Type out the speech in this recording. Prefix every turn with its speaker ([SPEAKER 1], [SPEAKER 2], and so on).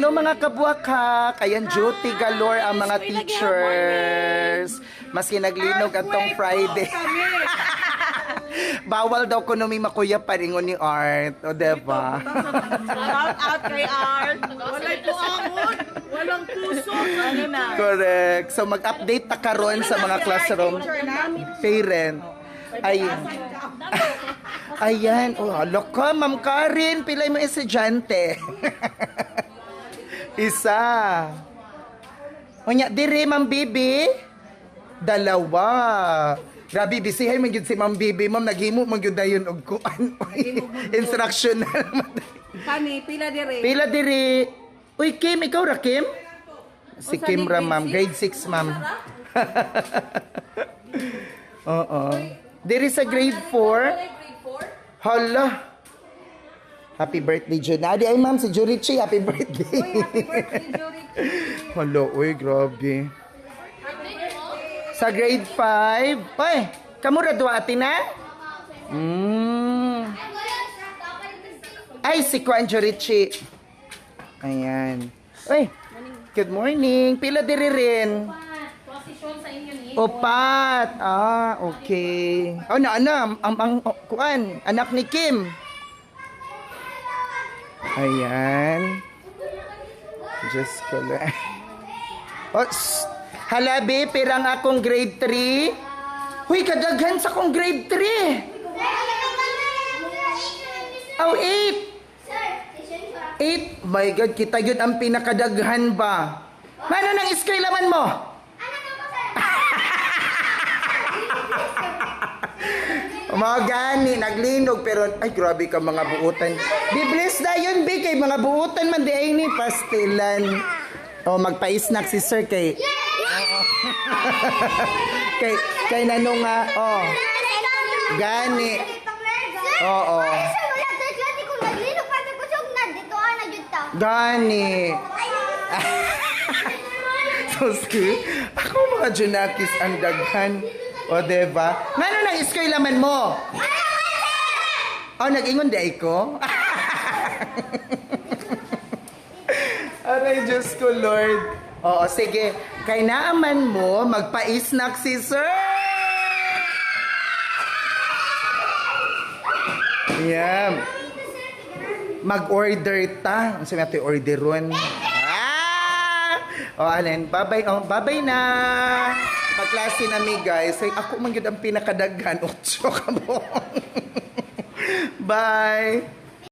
[SPEAKER 1] Hello mga kabuakak! Ayan, duty galore ang mga teachers. Maski naglinog atong Friday. Bawal daw ko nung may makuya paringon ni Art. O, diba?
[SPEAKER 2] Shout out kay Art. Walay puamon. Walang puso. Ano na?
[SPEAKER 1] Correct. So, mag-update ta karon sa mga classroom. Parent. Ayun. Ayan. Oh, loko, Ma'am Karin. Pilay mo estudyante. Isa. Unya, dire, Ma'am Bibi. Dalawa. Grabe, bisihay man yun si Ma'am Bibi. Ma'am, naghimo man yun na yun og kuan. Instructional.
[SPEAKER 2] Kani, pila dire.
[SPEAKER 1] Pila diri. Uy, Kim, ikaw ra, Kim? Si
[SPEAKER 2] O, sa
[SPEAKER 1] Kim ra, ma'am. Grade 6, ma'am. Oo. Diri sa grade 4. Hala. Happy birthday, Junadi. Ay, ma'am, si Jurichi, happy birthday. Hala, uy, grabe. Sa grade 5. Uy, kamura duwa atin na? Mm. Ay, si Kwan Jurichi. Ayan. Uy, good morning. Pila diri rin. Opat. Ah, okay. Oh, na, ana, ang, ang, kuan, anak ni Kim. Ayan. Just ko lang. Oh, shh. Halabi, pirang akong grade 3. Huy, kadaghan sa akong grade 3. Oh, 8. 8. My God, kita yun ang pinakadaghan ba? Mano nang iskailaman mo? Mga gani, naglinog, pero ay grabe ka mga buutan. Biblis na yun, Bi, kay mga buutan man di ay ni pastilan. O, magpa-snack si Sir kay... Oo. kay, kay nanong nga, oh, gani. Oo. Gani. So. Ako mga junakis ang daghan. O, diba? Ngano nang iskailaman mo? Oh, nag-ingon di ko? Aray, Diyos ko, Lord. Oo, sige. Kay naaman mo, magpa-snack si Sir. Yeah. Mag-order ta. Ang sabi natin, orderon. O, alin, babay, oh, babay na. Magklase na mi, guys. Ay, ako man yun ang pinakadaghan. Otso ka mo. Bye.